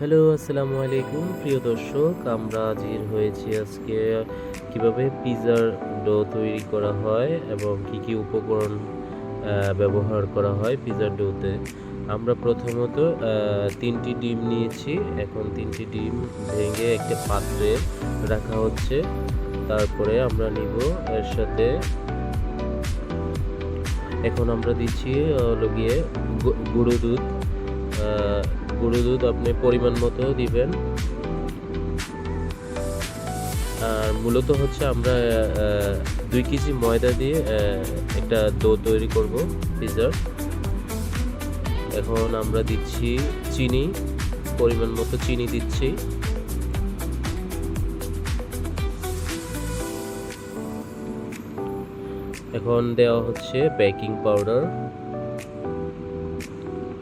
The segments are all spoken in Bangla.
হ্যালো, আসসালামু আলাইকুম। প্রিয় দর্শক, আমরা হাজির হয়েছি আজকে কীভাবে পিৎজার ডো তৈরি করা হয় এবং কি কি উপকরণ ব্যবহার করা হয় পিৎজার ডোতে। আমরা প্রথমত তিনটি ডিম নিয়েছি। এখন তিনটি ডিম ভেঙে একটা পাত্রে রাখা হচ্ছে। তারপরে আমরা নিব এর সাথে, এখন আমরা দিচ্ছি গিয়ে গুঁড়ো দুধ। গুঁড়ো দুধ আপনি পরিমাণ মতো দিবেন। আর মূলত হচ্ছে আমরা দুই কেজি ময়দা দিয়ে একটা ডো তৈরি করব পিৎজার এখন আমরা দিচ্ছি চিনি, পরিমাণ মতো চিনি দিচ্ছি। এখন দেওয়া হচ্ছে বেকিং পাউডার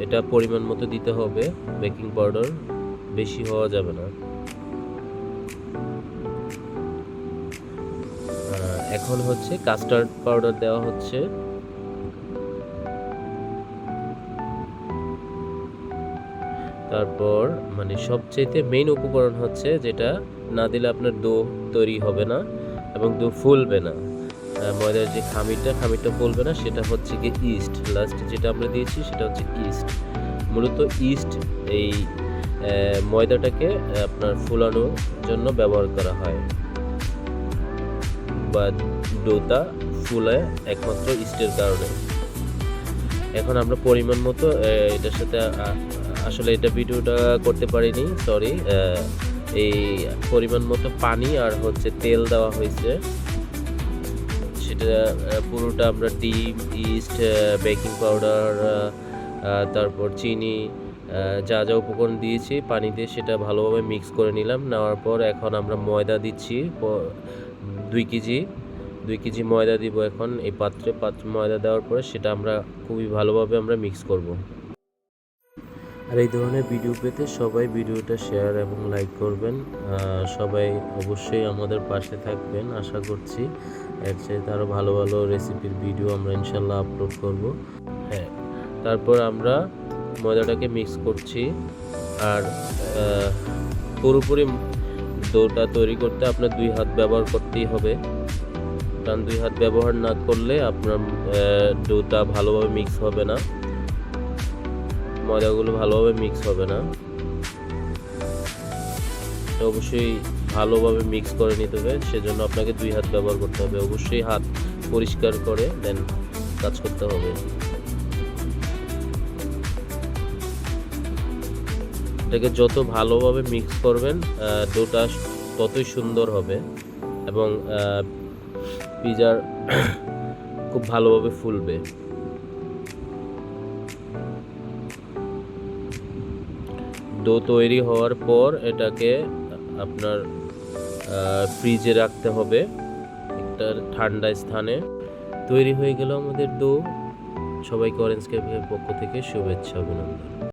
এটা পরিমাণ মতো দিতে হবে। বেকিং পাউডার বেশি হওয়া যাবে না। এখন হচ্ছে কাস্টার্ড পাউডার দেওয়া হচ্ছে। তারপর মানে সবচেয়ে মেইন উপকরণ হচ্ছে যেটা না দিলে আপনার দো তৈরি হবে না এবং দো ফুলবে না। ময়দার যে খামিরটা খামিরটা ফুলবে না, সেটা হচ্ছে কি ইস্ট লাস্ট যেটা আমরা দিয়েছি, সেটা হচ্ছে ইস্ট মূলত ইস্ট এই ময়দাটাকে আপনার ফুলানোর জন্য ব্যবহার করা হয়। বা ডোটা ফুলে একমাত্র ইস্টের কারণে। এখন আমরা পরিমাণ মতো এটার সাথে আসলে এটা ভিডিওটা করতে পারিনি সরি এই পরিমাণ মতো পানি আর হচ্ছে তেল দেওয়া হয়েছে। সেটা পুরোটা আমরা ডিম ইস্ট বেকিং পাউডার তারপর চিনি যা যা উপকরণ দিয়েছি পানি দিয়ে সেটা ভালোভাবে মিক্স করে নিলাম। নেওয়ার পর এখন আমরা ময়দা দিচ্ছি দুই কেজি দুই কেজি ময়দা দিব এখন। এই পাত্রে পাত্রে ময়দা দেওয়ার পরে সেটা আমরা খুবই ভালোভাবে আমরা মিক্স করব। আর এই ধরনের ভিডিও পেতে সবাই ভিডিওটা শেয়ার এবং লাইক করবেন। সবাই অবশ্যই আমাদের পাশে থাকবেন, আশা করছি। এর চেয়ে আরও ভালো ভালো রেসিপির ভিডিও আমরা ইনশাল্লাহ আপলোড করব। হ্যাঁ তারপর আমরা ময়দাটাকে মিক্স করছি। আর পুরোপুরি ডোটা তৈরি করতে আপনার দুই হাত ব্যবহার করতেই হবে। কারণ দুই হাত ব্যবহার না করলে আপনার ডোটা ভালোভাবে মিক্স হবে না। ময়দাগুলো ভালোভাবে মিক্স হবে না। তো অবশ্যই ভালোভাবে মিক্স করে নিতে হবে, সেজন্য আপনাকে দুই হাত ব্যবহার করতে হবে। অবশ্যই হাত পরিষ্কার করে দেন কাজ করতে হবে। এটাকে যত ভালোভাবে মিক্স করবেন ডোটা ততই সুন্দর হবে এবং পিজার খুব ভালোভাবে ফুলবে। ডো তৈরি হওয়ার পর এটাকে আপনার ফ্রিজে রাখতে হবে একটা ঠান্ডা স্থানে। তৈরি হয়ে গেল আমাদের ডো। সবাইকে অরেঞ্জ ক্যাফের পক্ষ থেকে শুভেচ্ছা, অভিনন্দন।